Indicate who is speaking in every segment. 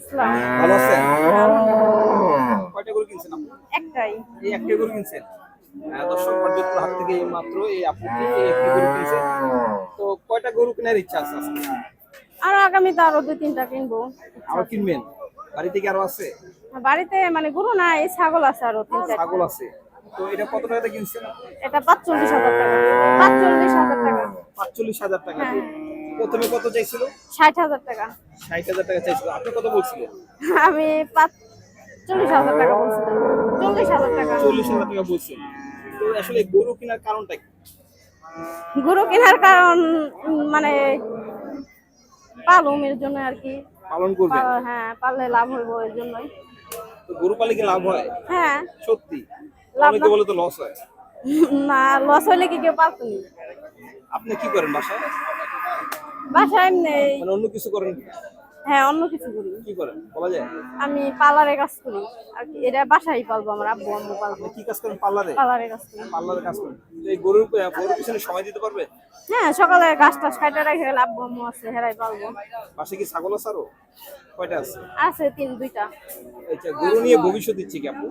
Speaker 1: আসসালাম
Speaker 2: ভালো আছেন কয়টা গরু কিনছেন আপনি?
Speaker 1: একটাই।
Speaker 2: এই একটা গরু কিনছেন। দর্শক পর্যটন হাত থেকে এই মাত্র এই আপুটি এই একটি গরু কিনছেন তো কয়টা গরু কেনার ইচ্ছা আছে আজকে?
Speaker 1: আর আগামীতে আরও দুই তিনটা কিনবো।
Speaker 2: আবার কিনবেন? বাড়ি থেকে আরও আছে?
Speaker 1: বাড়িতে মানে গরু না এই ছাগল আছে আরও তিন চারটা
Speaker 2: ছাগল আছে। তো এটা কত টাকাতে কিনছেন?
Speaker 1: এটা পাঁচচল্লিশ হাজার টাকা। পাঁচচল্লিশ হাজার টাকা।
Speaker 2: পাঁচচল্লিশ হাজার টাকা।
Speaker 1: হ্যাঁ।
Speaker 2: প্রথমে কত চাইছিল?
Speaker 1: ষাট হাজার টাকা।
Speaker 2: ষাট হাজার টাকা চাইছিল। আপনি কত বলছিলেন?
Speaker 1: আমি পাঁচ চল্লিশ হাজার টাকা বলছিলাম। চল্লিশ হাজার টাকা।
Speaker 2: চল্লিশ হাজার টাকা বলছেন। তো আসলে গরু কেনার কারণটা কি?
Speaker 1: গরু কেনার কারণ মানে পালুমের জন্য আর কি।
Speaker 2: পালন
Speaker 1: করবে হ্যাঁ পাললে লাভ হইব এর জন্যই।
Speaker 2: তো গরু পালে কি লাভ হয়?
Speaker 1: হ্যাঁ।
Speaker 2: সত্যি?
Speaker 1: লাভ না-
Speaker 2: বলে তো লস হয়।
Speaker 1: না লস হইলে কি কেউ পারতো নি?
Speaker 2: আপনি কি করেন বাসায়?
Speaker 1: বাসায় এমনি
Speaker 2: মানে অন্য কিছু করেন?
Speaker 1: হ্যাঁ অন্য কিছু করি।
Speaker 2: কি করেন? বলা যায়?
Speaker 1: আমি পার্লারে কাজ করি। আর কি এটা বাসায় পালবো আমার আব্বু আম্মু পালবো।
Speaker 2: কি কাজ করেন পার্লারে?
Speaker 1: পার্লারে কাজ করি।
Speaker 2: পার্লারে কাজ করেন। এই গরুর গরুর পিছনে সময় দিতে পারবে?
Speaker 1: হ্যাঁ সকালে গাছ টাছ কাটে রেখে গেলে আব্বু আম্মু আছে হেরাই পালবো।
Speaker 2: পাশে কি ছাগল আছে আরও? কয়টা আছে?
Speaker 1: আছে তিন দুইটা।
Speaker 2: আচ্ছা গরু নিয়ে ভবিষ্যৎ দিচ্ছে কি আপু?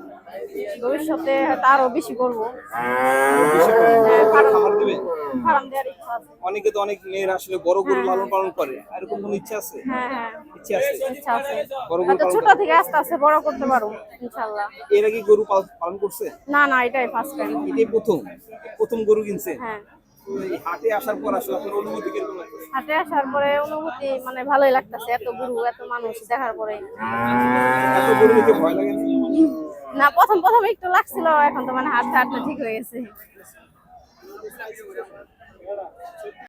Speaker 1: ভবিষ্যতে আরও বেশি করব।
Speaker 2: বেশি করে খাবার দিবে অনেকে তো অনেক মেয়েরা আসলে বড় গরু লালন পালন করে। এরকম কোনো ইচ্ছা আছে?
Speaker 1: হ্যাঁ হ্যাঁ।
Speaker 2: আছে?
Speaker 1: ইচ্ছা আছে।
Speaker 2: বড় গরু
Speaker 1: ছোট থেকে আস্তে আস্তে বড় করতে পারব ইনশাল্লাহ
Speaker 2: এর আগে গরু পালন করছে?
Speaker 1: না না এটাই ফার্স্ট টাইম
Speaker 2: এটাই প্রথম। প্রথম গরু কিনছে?
Speaker 1: হ্যাঁ।
Speaker 2: হাটে আসার পর আসলে আপনার অনুভূতি কীরকম লাগছে
Speaker 1: হাটে আসার পরে অনুভূতি মানে ভালোই লাগতেছে। এত গরু এত মানুষ দেখার পরে।
Speaker 2: এত গরু দেখে ভয় লাগে? না?
Speaker 1: না প্রথম প্রথম একটু লাগছিল এখন তো মানে হাঁটতে হাঁটতে ঠিক হয়ে গেছে। Bisa juga, ya.